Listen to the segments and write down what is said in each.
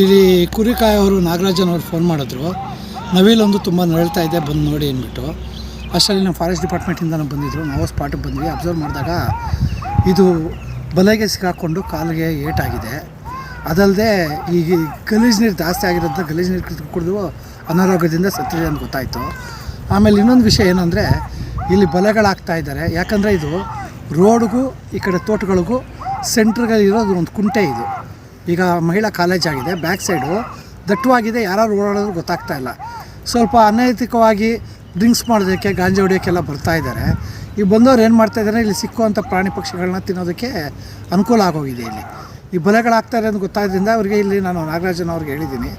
ಇಲ್ಲಿ ಕುರಿಕಾಯಿ ಅವರು ನಾಗರಾಜನ್ ಅವ್ರು ಫೋನ್ ಮಾಡಿದ್ರು. ನವಿಲೊಂದು ತುಂಬ ನರಳ್ತಾ ಇದೆ, ಬಂದು ನೋಡಿ ಅಂದ್ಬಿಟ್ಟು. ಅಷ್ಟರಲ್ಲಿ ನಾವು ಫಾರೆಸ್ಟ್ ಡಿಪಾರ್ಟ್ಮೆಂಟಿಂದ ಬಂದಿದ್ದರು ನಾವು ಸ್ಪಾಟಿಗೆ ಬಂದ್ವಿ. ಅಬ್ಸರ್ವ್ ಮಾಡಿದಾಗ ಇದು ಬಲೆಗೆ ಸಿಕ್ಕಾಕೊಂಡು ಕಾಲಿಗೆ ಏಟಾಗಿದೆ. ಅದಲ್ಲದೆ ಈಗ ಗಲೀಜು ನೀರು ಜಾಸ್ತಿ ಆಗಿರೋದ್ರಿಂದ ಗಲೀಜು ನೀರು ಕುಡಿದು ಅನಾರೋಗ್ಯದಿಂದ ಸತ್ತಿದೆ ಅಂತ ಗೊತ್ತಾಯಿತು. ಆಮೇಲೆ ಇನ್ನೊಂದು ವಿಷಯ ಏನಂದರೆ, ಇಲ್ಲಿ ಬಲೆಗಳಾಗ್ತಾ ಇದ್ದಾರೆ. ಯಾಕಂದರೆ ಇದು ರೋಡ್ಗೂ ಈ ಕಡೆ ತೋಟಗಳಿಗೂ ಸೆಂಟ್ರ್ಗಳಿರೋದು ಒಂದು ಕುಂಟೆ ಇದು. ಈಗ ಮಹಿಳಾ ಕಾಲೇಜ್ ಆಗಿದೆ ಬ್ಯಾಕ್ ಸೈಡು ದಟ್ಟವಾಗಿದೆ ಯಾರು ಓಡಾಡೋದು ಗೊತ್ತಾಗ್ತಾ ಇಲ್ಲ. ಸ್ವಲ್ಪ ಅನೈತಿಕವಾಗಿ ಡ್ರಿಂಕ್ಸ್ ಮಾಡೋದಕ್ಕೆ, ಗಾಂಜಾ ಹೊಡಿಯೋಕ್ಕೆಲ್ಲ ಬರ್ತಾ ಇದ್ದಾರೆ. ಈ ಬಂದವ್ರು ಏನು ಮಾಡ್ತಾ ಇದ್ದಾರೆ, ಇಲ್ಲಿ ಸಿಕ್ಕುವಂಥ ಪ್ರಾಣಿ ಪಕ್ಷಿಗಳನ್ನ ತಿನ್ನೋದಕ್ಕೆ ಅನುಕೂಲ ಆಗೋಗಿದೆ ಇಲ್ಲಿ. ಈ ಬಲೆಗಳಾಗ್ತಾರೆ ಅಂತ ಗೊತ್ತಾದ್ರಿಂದ ಅವರಿಗೆ ಇಲ್ಲಿ ನಾನು ನಾಗರಾಜನ ಅವ್ರಿಗೆ ಹೇಳಿದ್ದೀನಿ.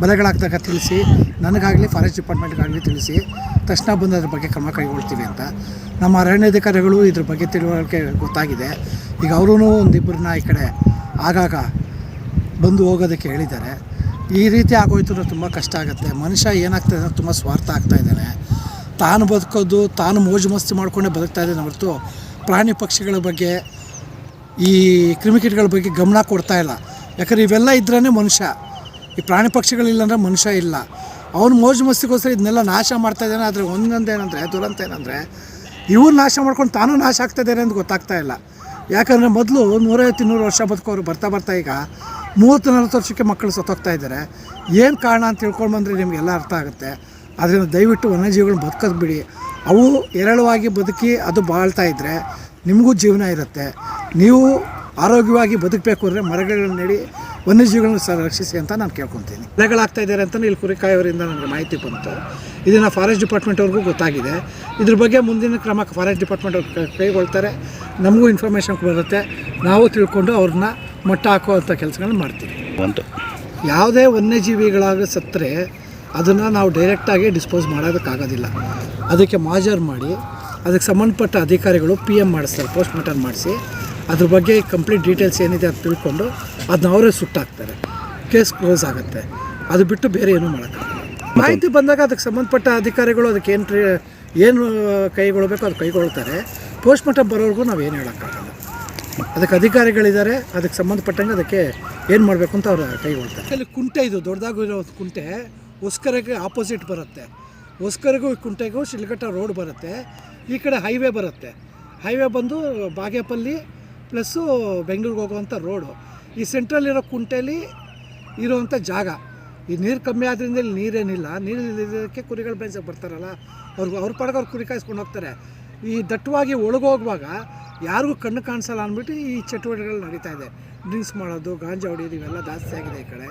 ಬಲೆಗಳಾಗ್ದಾಗ ತಿಳಿಸಿ, ನನಗಾಗಲಿ ಫಾರೆಸ್ಟ್ ಡಿಪಾರ್ಟ್ಮೆಂಟ್ಗಾಗಲಿ ತಿಳಿಸಿ, ತಕ್ಷಣ ಬಂದು ಅದ್ರ ಬಗ್ಗೆ ಕ್ರಮ ಕೈಗೊಳ್ತೀವಿ ಅಂತ. ನಮ್ಮ ಅರಣ್ಯಾಧಿಕಾರಿಗಳು ಇದ್ರ ಬಗ್ಗೆ ತಿಳುವಳಿಕೆ ಗೊತ್ತಾಗಿದೆ. ಈಗ ಅವರೂ ಒಂದಿಬ್ಬರನ್ನ ಈ ಕಡೆ ಆಗಾಗ ಬಂದು ಹೋಗೋದಕ್ಕೆ ಹೇಳಿದ್ದಾರೆ. ಈ ರೀತಿ ಆಗೋಯ್ತು ತುಂಬ ಕಷ್ಟ ಆಗುತ್ತೆ. ಮನುಷ್ಯ ಏನಾಗ್ತದೆ ಅಂದ್ರೆ ತುಂಬ ಸ್ವಾರ್ಥ ಆಗ್ತಾ ಇದ್ದಾನೆ. ತಾನು ಬದುಕೋದು, ತಾನು ಮೋಜು ಮಸ್ತಿ ಮಾಡ್ಕೊಂಡೇ ಬದುಕ್ತಾ ಇದ್ದಾನೆ ಹೊರತು ಪ್ರಾಣಿ ಪಕ್ಷಿಗಳ ಬಗ್ಗೆ, ಈ ಕ್ರಿಮಿಕೀಟಗಳ ಬಗ್ಗೆ ಗಮನ ಕೊಡ್ತಾ ಇಲ್ಲ. ಯಾಕಂದ್ರೆ ಇವೆಲ್ಲ ಇದ್ರೇ ಮನುಷ್ಯ. ಈ ಪ್ರಾಣಿ ಪಕ್ಷಿಗಳಿಲ್ಲ ಅಂದರೆ ಮನುಷ್ಯ ಇಲ್ಲ. ಅವನು ಮೋಜು ಮಸ್ತಿಗೋಸ್ಕರ ಇದನ್ನೆಲ್ಲ ನಾಶ ಮಾಡ್ತಾ ಇದ್ದಾನೆ. ಆದರೆ ಒಂದೊಂದು ಏನಂದರೆ, ದುರಂತ ಏನಂದರೆ ಇವ್ರು ನಾಶ ಮಾಡ್ಕೊಂಡು ತಾನು ನಾಶ ಆಗ್ತಾ ಇದ್ದಾರೆ ಅಂತ ಗೊತ್ತಾಗ್ತಾ ಇಲ್ಲ. ಯಾಕಂದರೆ ಮೊದಲು ನೂರೈವತ್ತು ಇನ್ನೂರು ವರ್ಷ ಬದುಕೋರು ಬರ್ತಾ ಬರ್ತಾ ಈಗ ಮೂವತ್ತು ನಲ್ವತ್ತು ವರ್ಷಕ್ಕೆ ಮಕ್ಕಳು ಸತ್ತೋಗ್ತಾ ಇದ್ದಾರೆ. ಏನು ಕಾರಣ ಅಂತ ತಿಳ್ಕೊಂಡು ಬಂದರೆ ನಿಮಗೆಲ್ಲ ಅರ್ಥ ಆಗುತ್ತೆ. ಅದರಿಂದ ದಯವಿಟ್ಟು ವನ್ಯಜೀವಿಗಳನ್ನ ಬದುಕೋದು ಬಿಡಿ. ಅವು ಎರಳವಾಗಿ ಬದುಕಿ ಅದು ಬಾಳ್ತಾ ಇದ್ದರೆ ನಿಮಗೂ ಜೀವನ ಇರುತ್ತೆ. ನೀವು ಆರೋಗ್ಯವಾಗಿ ಬದುಕಬೇಕು ಅಂದರೆ ಮರಗಳನ್ನ ನೆಡಿ ವನ್ಯಜೀವಿಗಳನ್ನ ಸಹ ರಕ್ಷಿಸಿ ಅಂತ ನಾನು ಕೇಳ್ಕೊತೀನಿ. ಬೆಳೆಗಳಾಗ್ತಾ ಇದ್ದಾರೆ ಅಂತಲೇ ಇಲ್ಲಿ ಕುರಿಕಾಯವರಿಂದ ನನಗೆ ಮಾಹಿತಿ ಬಂತು. ಇದನ್ನು ಫಾರೆಸ್ಟ್ ಡಿಪಾರ್ಟ್ಮೆಂಟ್ ಅವ್ರಿಗೂ ಗೊತ್ತಾಗಿದೆ. ಇದ್ರ ಬಗ್ಗೆ ಮುಂದಿನ ಕ್ರಮ ಫಾರೆಸ್ಟ್ ಡಿಪಾರ್ಟ್ಮೆಂಟ್ ಅವ್ರು ಕೈಗೊಳ್ತಾರೆ. ನಮಗೂ ಇನ್ಫಾರ್ಮೇಷನ್ ಬರುತ್ತೆ. ನಾವು ತಿಳ್ಕೊಂಡು ಅವ್ರನ್ನ ಮಟ್ಟ ಹಾಕುವಂಥ ಕೆಲಸಗಳನ್ನ ಮಾಡ್ತೀವಿ. ಒಂದು ಯಾವುದೇ ವನ್ಯಜೀವಿಗಳಾಗ ಸತ್ತರೆ ಅದನ್ನು ನಾವು ಡೈರೆಕ್ಟಾಗಿ ಡಿಸ್ಪೋಸ್ ಮಾಡೋದಕ್ಕಾಗೋದಿಲ್ಲ. ಅದಕ್ಕೆ ಮಾಜರ್ ಮಾಡಿ ಅದಕ್ಕೆ ಸಂಬಂಧಪಟ್ಟ ಅಧಿಕಾರಿಗಳು ಪಿ ಎಂ ಮಾಡಿಸ್ತಾರೆ ಪೋಸ್ಟ್ ಮಾರ್ಟಮ್ ಮಾಡಿಸಿ. ಅದ್ರ ಬಗ್ಗೆ ಕಂಪ್ಲೀಟ್ ಡೀಟೇಲ್ಸ್ ಏನಿದೆ ಅದು ತಿಳ್ಕೊಂಡು ಅದನ್ನ ಅವರೇ ಸುಟ್ಟಾಕ್ತಾರೆ. ಕೇಸ್ ಕ್ಲೋಸ್ ಆಗುತ್ತೆ. ಅದು ಬಿಟ್ಟು ಬೇರೆ ಏನೂ ಮಾಡೋಕ್ಕಾಗಲ್ಲ. ಮಾಹಿತಿ ಬಂದಾಗ ಅದಕ್ಕೆ ಸಂಬಂಧಪಟ್ಟ ಅಧಿಕಾರಿಗಳು ಅದಕ್ಕೆ ಏನು ಟ್ರೀ ಏನು ಕೈಗೊಳ್ಬೇಕು ಅದು ಕೈಗೊಳ್ತಾರೆ. ಪೋಸ್ಟ್ ಮಾರ್ಟಮ್ ಬರೋವರೆಗೂ ನಾವು ಏನು ಹೇಳೋಕ್ಕಾಗಲ್ಲ. ಅದಕ್ಕೆ ಅಧಿಕಾರಿಗಳಿದ್ದಾರೆ ಅದಕ್ಕೆ ಸಂಬಂಧಪಟ್ಟಂಗೆ ಅದಕ್ಕೆ ಏನು ಮಾಡಬೇಕು ಅಂತ ಅವರು ಕೈಗೊಳ್ತಾರೆ. ಅಲ್ಲಿ ಕುಂಟೆ ಇದು ದೊಡ್ಡದಾಗಿರೋ ಕುಂಟೆ ಹೊಸ್ಕರೆಗೆ ಆಪೋಸಿಟ್ ಬರುತ್ತೆ. ಹೊಸ್ಕರೆಗೂ ಈ ಕುಂಟೆಗೂ ಶಿಲ್ಘಟ್ಟ ರೋಡ್ ಬರುತ್ತೆ. ಈ ಕಡೆ ಹೈವೇ ಬರುತ್ತೆ. ಹೈವೇ ಬಂದು ಬಾಗೇಪಲ್ಲಿ ಪ್ಲಸ್ಸು ಬೆಂಗಳೂರಿಗೆ ಹೋಗುವಂಥ ರೋಡು. ಈ ಸೆಂಟ್ರಲ್ಲಿರೋ ಕುಂಟೆಲಿ ಇರುವಂಥ ಜಾಗ. ಈ ನೀರು ಕಮ್ಮಿ ಆದ್ರಿಂದ ಇಲ್ಲಿ ನೀರೇನಿಲ್ಲ. ನೀರು ಇಲ್ಲದಕ್ಕೆ ಕುರಿಗಳು ಬೇಯಿಸಕ್ಕೆ ಬರ್ತಾರಲ್ಲ. ಅವ್ರಿಗೆ ಅವ್ರ ಪಡಗ ಅವ್ರು ಕುರಿ ಕಾಯಿಸ್ಕೊಂಡು ಹೋಗ್ತಾರೆ. ಈ ದಟ್ಟವಾಗಿ ಒಳಗೋಗುವಾಗ ಯಾರಿಗೂ ಕಣ್ಣು ಕಾಣಿಸಲ್ಲ ಅಂದ್ಬಿಟ್ಟು ಈ ಚಟುವಟಿಕೆಗಳು ನಡೀತಾ ಇದೆ. ಡ್ರಿಂಕ್ಸ್ ಮಾಡೋದು, ಗಾಂಜಾ ಹೊಡಿಯೋದು ಇವೆಲ್ಲ ಜಾಸ್ತಿ ಆಗಿದೆ ಈ ಕಡೆ.